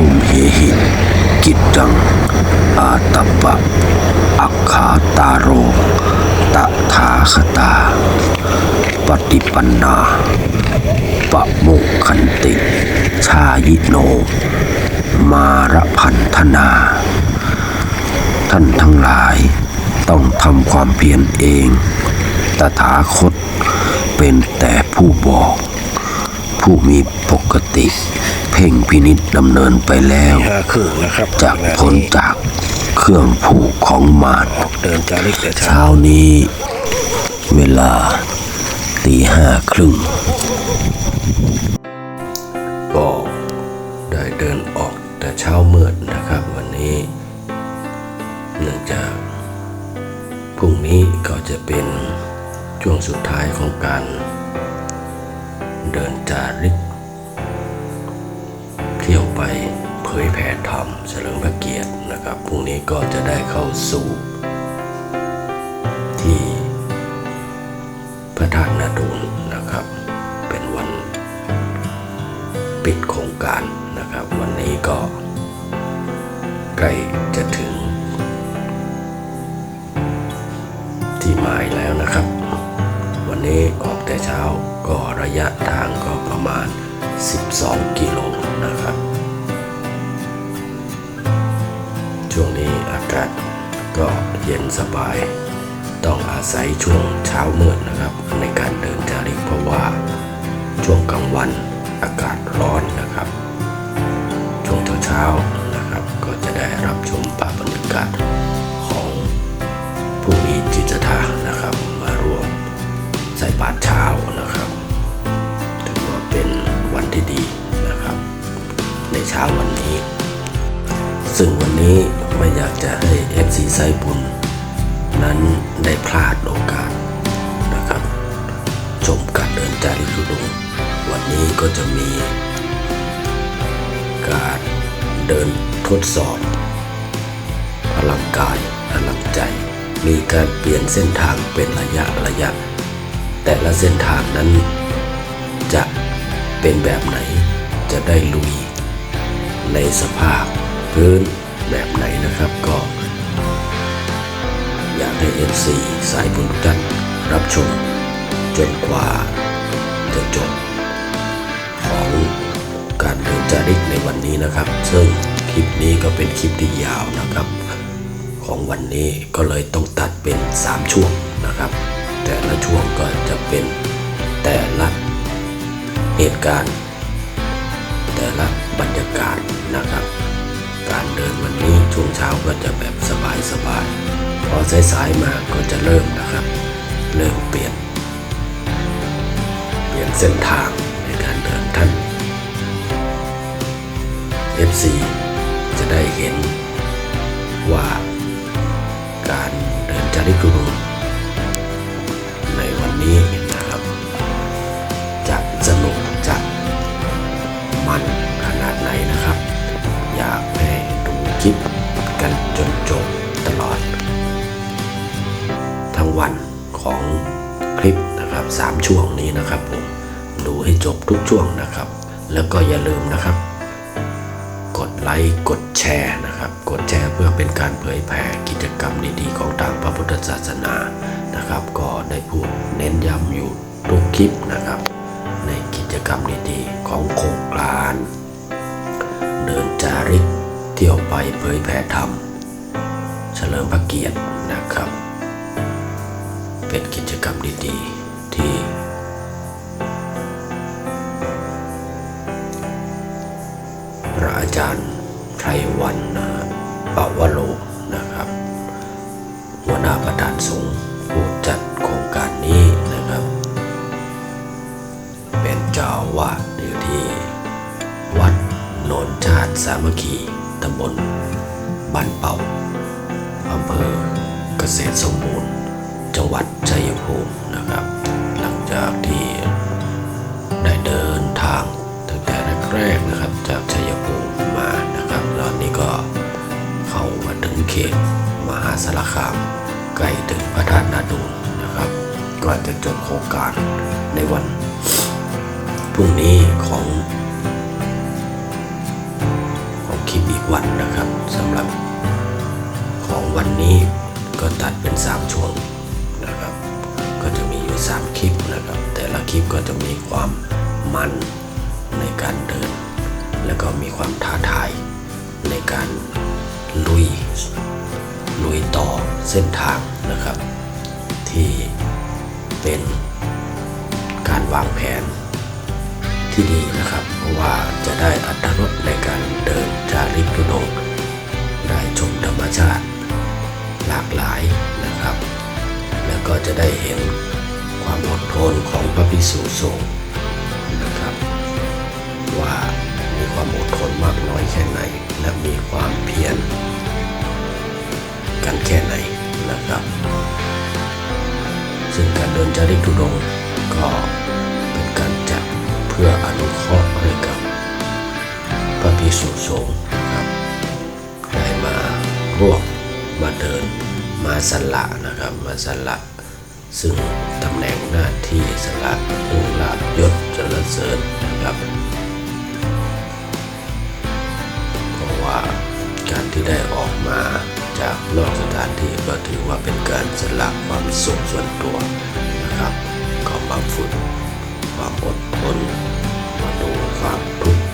ตุมเหหิกิจจัง อาตปะ อัคขาตาโรตถาคตา ปฏิปันนาปะโมกขันติ ชายิโน มารพันธนา ท่านทั้งหลายต้องทำความเพียรเอง ตถาคตเป็นแต่ผู้บอก ผู้มีปกติ พ่งพินิษดำเนินไปแล้วห้าครึ่งนะครับจากเวลาพ้นจากเครื่องผูกของมารออกเดินจาริกแต่เช้าเช้านี้ เวลาตีห้าครึ่งก็ได้เดินออกแต่เช้ามืดนะครับวันนี้ เนื่องจากพรุ่งนี้ก็จะเป็นช่วงสุดท้ายของการเดินจาริกเที่ยวไปเผยแผ่ธรรมเฉลิมพระเกียรตินะครับพรุ่งนี้ก็จะได้เข้าสู่ ที่พระธาตุนาดูลนะครับ เป็นวันปิดโครงการนะครับ วันนี้ก็ใกล้จะถึง ที่หมายแล้วนะครับ วันนี้ออกแต่เช้าก็ระยะทางก็ประมาณ 12 กิโลนะครับ ช่วงนี้อากาศก็เย็นสบาย ต้องอาศัยช่วงเช้ามืดนะครับ ในการเดินจาริกเพราะว่าช่วงกลางวันอากาศร้อนนะครับ ช่วงเช้าๆนะครับ ก็จะได้รับชมภาพบรรยากาศของผู้มีจิตศรัทธานะครับ มารวมใส่บาตรเช้านะครับ ถือว่าเป็น วันที่ดีนะครับ ในเช้าวันนี้ ซึ่งวันนี้ไม่อยากจะให้เอฟซีไซบุญ นั้นได้พลาดโอกาสนะครับ ชมการเดินจาริกทุดงวันนี้ก็จะมี การเดินทดสอบพลังกายพลังใจ มีการเปลี่ยนเส้นทางเป็นระยะระยะ แต่ละเส้นทางนั้นจะ เป็นแบบไหนจะได้ลุย ในสภาพพื้นแบบไหนนะครับก็ อยากให้เอฟซีสายบุญกท่านรับชม จนกว่าจะจบ ของการเดินจาริกในวันนี้นะครับ ซึ่งคลิปนี้ก็เป็นคลิปที่ยาวนะครับ ของวันนี้ก็เลยต้องตัดเป็น 3 ช่วงนะครับ แต่ละช่วงก็จะเป็นแต่ละ เหตุการณ์ แต่ละบรรยากาศนะครับ การเดินวันนี้ช่วงเช้าก็จะแบบสบายๆพอสายๆมาก็จะ นี้นะครับผมดูให้จบทุกช่วงนะครับ แล้วก็อย่าลืมนะครับ กดไลค์กดแชร์นะครับ กดแชร์เพื่อเป็นการเผยแผ่กิจกรรมดีๆ ของทางพระพุทธศาสนานะครับ ก็ได้พูดเน้นย้ำอยู่ทุกคลิปนะครับ ในกิจกรรมดีๆของโครงการเดินจาริกเที่ยวไปเผยแผ่ธรรมเฉลิมพระเกียรตินะครับ เป็นกิจกรรมดีๆ จารย์ไพรวันนะปาวโรนะครับ หัวหน้าประธานสงฆ์ผู้จัดโครงการนี้นะครับ เป็นเจ้าอาวาดอยู่ที่ วัดโนนชาติสามัคคีตำบลบ้านเป่าอำเภอเกษตรสมบูรณ์ จังหวัดชัยภูมินะครับ หลังจากที่ได้เดินทางตั้งแต่แรกๆนะ ตมหาสารคามใกล้ถึงพระธาตุนาดูนะครับ ก็จะจบโครงการในวันพรุ่งนี้ของของคลิปอีกวันนะครับสำหรับของวันนี้ก็ตัดเป็น 3 ช่วงนะครับ ก็จะมีอยู่ 3 คลิปนะครับ แต่ละคลิปก็จะมีความมันในการเดิน แล้วก็มีความท้าทายในการ ลุย ลุยต่อเส้นทางนะครับ ที่เป็นการวางแผนที่ดีนะครับ เพราะว่าจะได้อัตรสในการเดินจาริกทุดงได้ชมธรรมชาติหลากหลายนะครับ แล้วก็จะได้เห็นความอดทนของพระภิกษุสงฆ์นะครับ ว่า ความอดทนมากน้อยแค่ไหน และมีความเพียรกันแค่ไหนนะครับ ซึ่งการเดินจาริกทุดงก็เป็นการจัดเพื่ออนุเคราะห์ให้กับพระภิกษุสงฆ์นะครับได้มาร่วมมาเดินมาสละนะครับมาสละซึ่งตำแหน่งหน้าที่สละองลาบยศจรเสริญนะครับ ได้ออกมาจากนอกสถานที่ก็ถือว่าเป็นการสละความสุขส่วนตัวนะครับก็มาฝึกความอดทนมาดูความทุกข์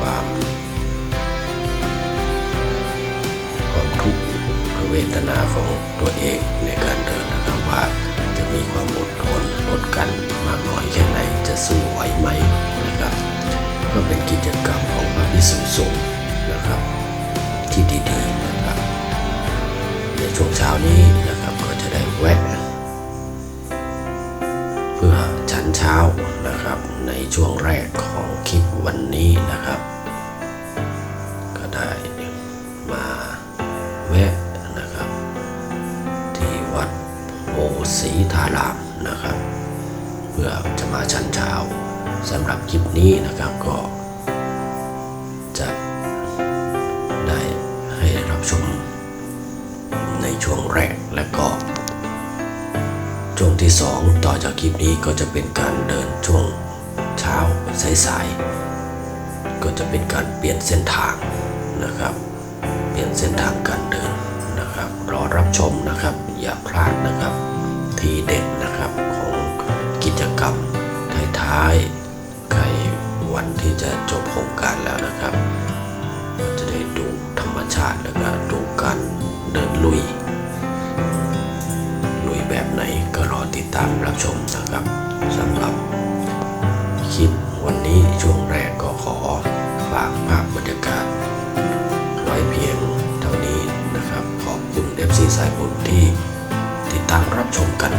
ความความทุกข์เวทนาของตัวเองในการเดินนะครับว่าจะมีความอดทนอดกันมากน้อยแค่ไหนจะสู้ไหวไหมนะครับก็เป็นกิจกรรมของพระภิกษุสงฆ์ ที่ดีๆนะครับในช่วงเช้านี้นะครับก็จะได้แวะ เพื่อฉันเช้านะครับในช่วงแรกของคลิปวันนี้นะครับ ก็ได้มาแวะนะครับ ที่วัดโพสีธารามนะครับ เพื่อจะมาชันเช้าสำหรับคลิปนี้นะครับก็ ช่วงแรกและก็ ช่วงที่ 2 ต่อจากคลิปนี้ก็จะเป็นการเดินช่วงเช้าสายๆก็จะเป็นการเปลี่ยนเส้นทางนะครับ เปลี่ยนเส้นทางการเดินนะครับ รอรับชมนะครับ อย่าพลาดนะครับ ทีเด็ดนะครับของกิจกรรมท้ายๆใกล้วันที่จะจบโครงการ รับชมนะครับสำหรับคลิปวันนี้ช่วงแรกก็ขอฝากภาพบรรยากาศ ไว้เพียงเท่านี้นะครับ ขอบคุณเอฟซีสายบุญที่ติดตามรับชมกัน